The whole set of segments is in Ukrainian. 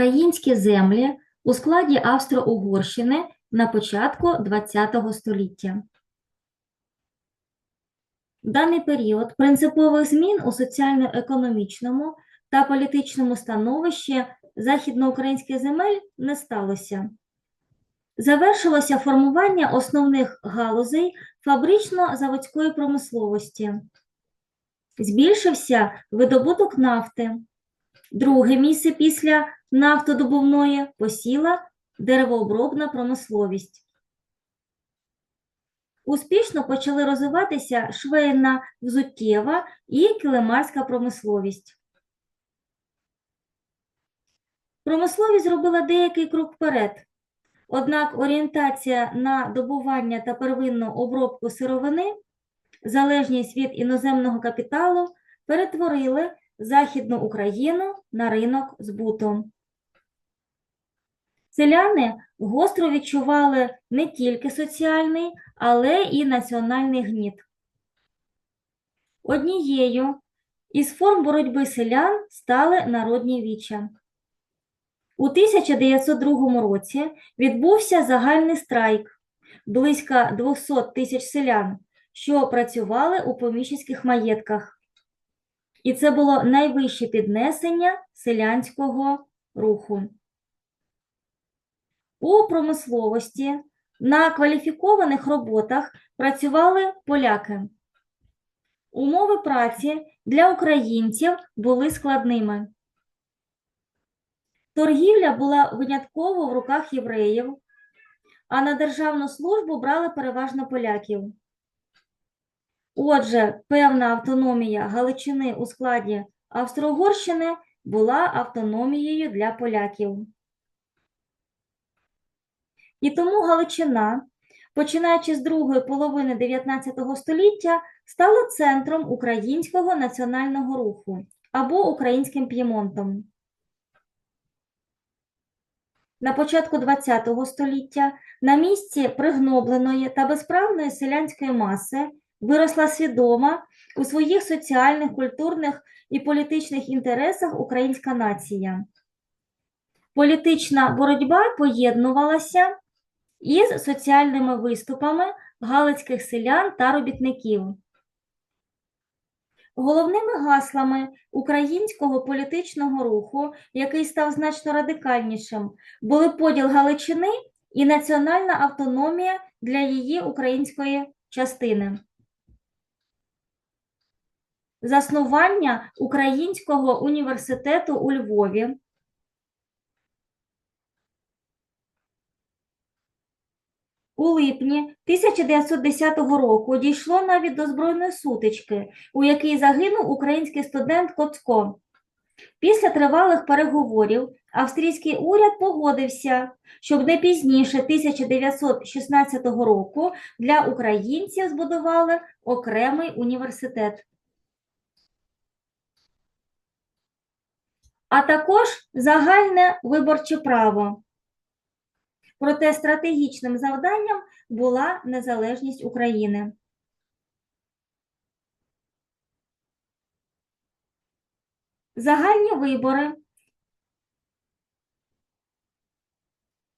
Українські землі у складі Австро-Угорщини на початку ХХ століття. В даний період принципових змін у соціально-економічному та політичному становищі західноукраїнських земель не сталося. Завершилося формування основних галузей фабрично-заводської промисловості. Збільшився видобуток нафти. Друге місце після нафтодобувної посіла деревообробна промисловість. Успішно почали розвиватися швейна, взуттєва і килимарська промисловість. Промисловість зробила деякий крок вперед. Однак орієнтація на добування та первинну обробку сировини, залежність від іноземного капіталу перетворили Західну Україну на ринок збуту. Селяни гостро відчували не тільки соціальний, але і національний гніт. Однією із форм боротьби селян стали народні віча. У 1902 році відбувся загальний страйк близько 200 тисяч селян, що працювали у поміщицьких маєтках. І це було найвище піднесення селянського руху. У промисловості на кваліфікованих роботах працювали поляки. Умови праці для українців були складними. Торгівля була винятково в руках євреїв, а на державну службу брали переважно поляків. Отже, певна автономія Галичини у складі Австро-Угорщини була автономією для поляків. І тому Галичина, починаючи з другої половини 19 століття, стала центром українського національного руху або українським п'ємонтом. На початку ХХ століття на місці пригнобленої та безправної селянської маси виросла свідома у своїх соціальних, культурних і політичних інтересах українська нація. Політична боротьба поєднувалася із соціальними виступами галицьких селян та робітників. Головними гаслами українського політичного руху, який став значно радикальнішим, були поділ Галичини і національна автономія для її української частини. Заснування Українського університету у Львові. У липні 1910 року дійшло навіть до збройної сутички, у якій загинув український студент Коцко. Після тривалих переговорів австрійський уряд погодився, щоб не пізніше 1916 року для українців збудували окремий університет. А також загальне виборче право. Проте стратегічним завданням була незалежність України. Загальні вибори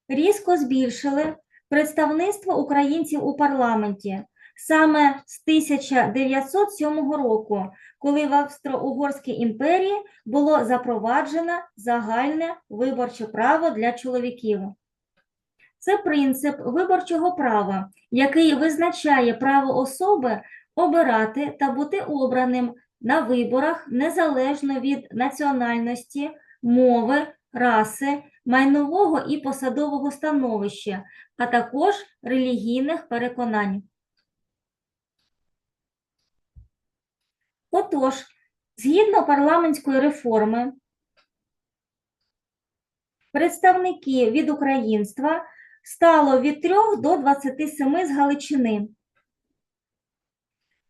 різко збільшили представництво українців у парламенті саме з 1907 року, коли в Австро-Угорській імперії було запроваджено загальне виборче право для чоловіків. Це принцип виборчого права, який визначає право особи обирати та бути обраним на виборах незалежно від національності, мови, раси, майнового і посадового становища, а також релігійних переконань. Отож, згідно парламентської реформи, представники від українства стало від 3 до 27 з Галичини.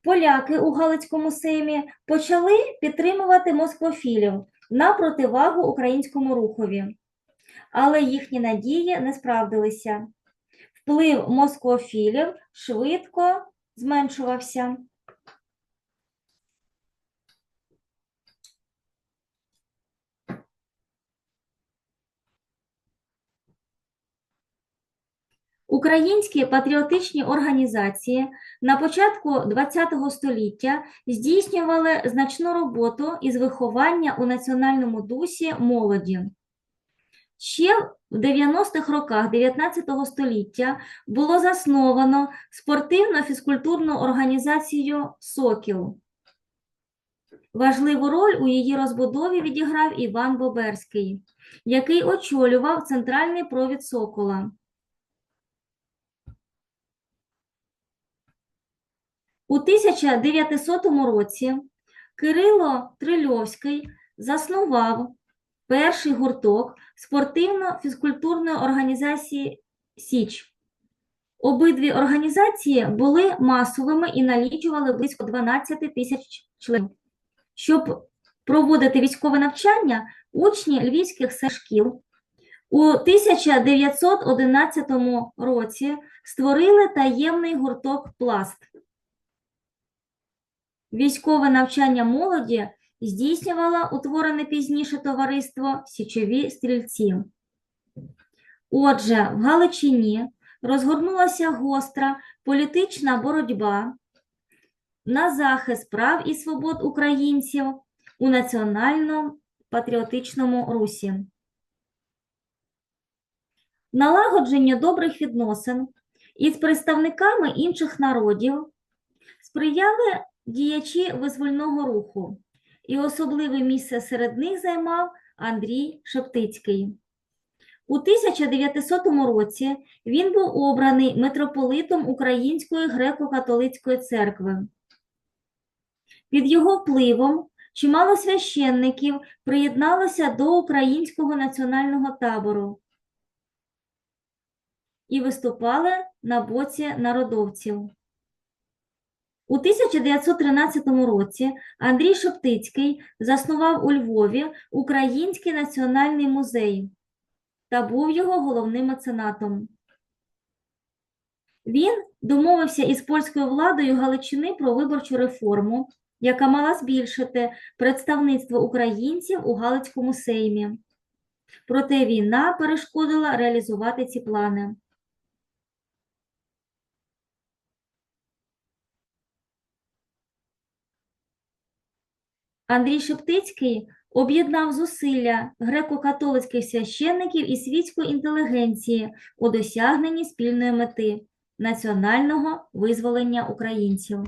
Поляки у Галицькому сеймі почали підтримувати москофілів на противагу українському рухові, але їхні надії не справдилися. Вплив москофілів швидко зменшувався. Українські патріотичні організації на початку ХХ століття здійснювали значну роботу із виховання у національному дусі молоді. Ще в 90-х роках 19 століття було засновано спортивно-фізкультурну організацію Сокіл. Важливу роль у її розбудові відіграв Іван Боберський, який очолював центральний провід Сокола. У 1900 році Кирило Трильовський заснував перший гурток спортивно-фізкультурної організації Січ. Обидві організації були масовими і налічували близько 12 тисяч членів. Щоб проводити військове навчання, учні львівських шкіл у 1911 році створили таємний гурток Пласт. Військове навчання молоді здійснювало утворене пізніше товариство Січові стрільці. Отже, в Галичині розгорнулася гостра політична боротьба на захист прав і свобод українців у національно-патріотичному русі. Налагодження добрих відносин із представниками інших народів сприяли діячі визвольного руху, і особливе місце серед них займав Андрій Шептицький. У 1900 році він був обраний митрополитом Української греко-католицької церкви. Під його впливом чимало священників приєдналося до українського національного табору і виступали на боці народовців. У 1913 році Андрій Шептицький заснував у Львові Український національний музей та був його головним меценатом. Він домовився із польською владою Галичини про виборчу реформу, яка мала збільшити представництво українців у Галицькому сеймі. Проте війна перешкодила реалізувати ці плани. Андрій Шептицький об'єднав зусилля греко-католицьких священників і світської інтелігенції у досягненні спільної мети національного визволення українців.